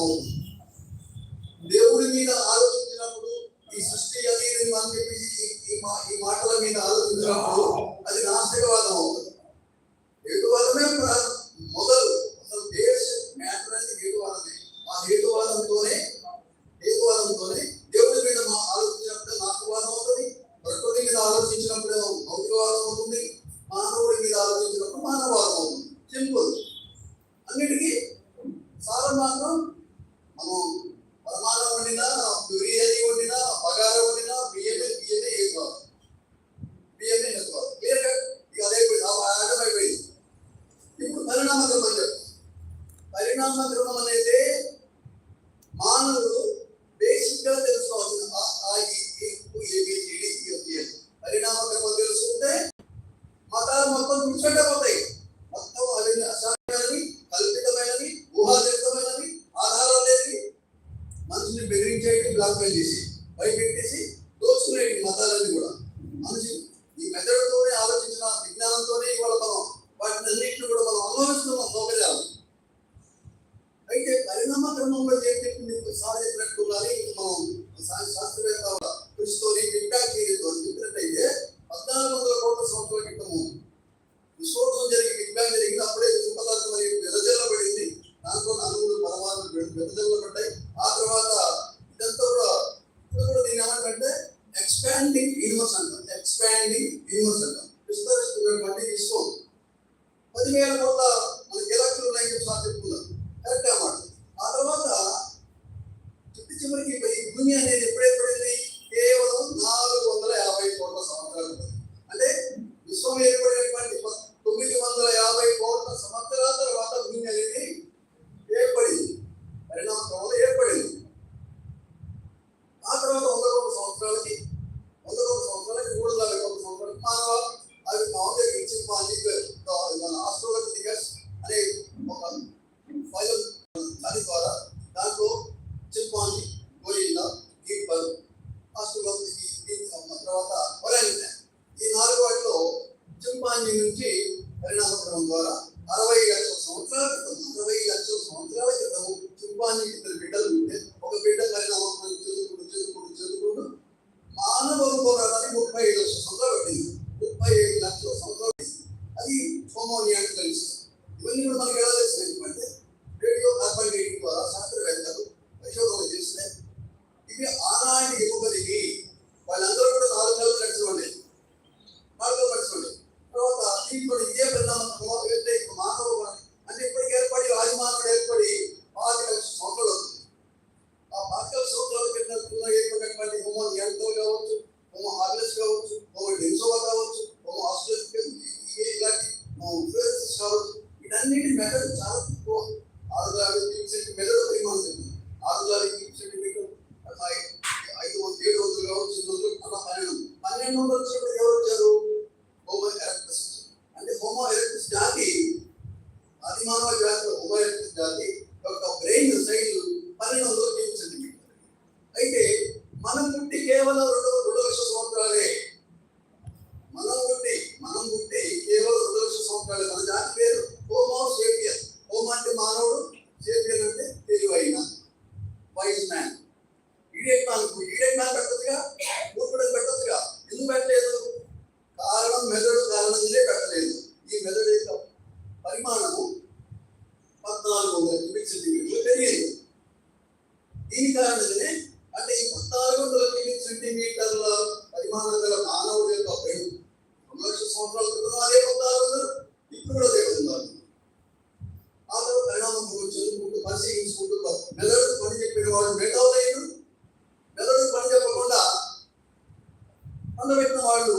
అవుతుంది. దేవుడి మీద ఆలోచించినప్పుడు ఈ సృష్టి అది అని చెప్పేసి ఈ మాటల మీద ఆలోచించినప్పుడు చేసి భయపెట్టేసి Please When you look Ali mandou uma diversão, uma que Eu falei, o prêmio, sei, mas ele mandou అంగీకారమే అంటే ఈ పద్నాలుగు వందల క్యూబిక్ సెంటీమీటర్ల పరిమాణం గల మానవుడి యొక్క పెను రెండు లక్షల సంవత్సరాల క్రితం అదే పద్నాలుగు ఇప్పుడు కూడా అదే పొందాలి ఆ తర్వాత పరిణామం చదువుకుంటూ పరిశీలించుకుంటూ మెదడు పని చెప్పిన వాడు మెటౌలైన మెదడు పని చెప్పకుండా పండబెట్టిన వాళ్ళు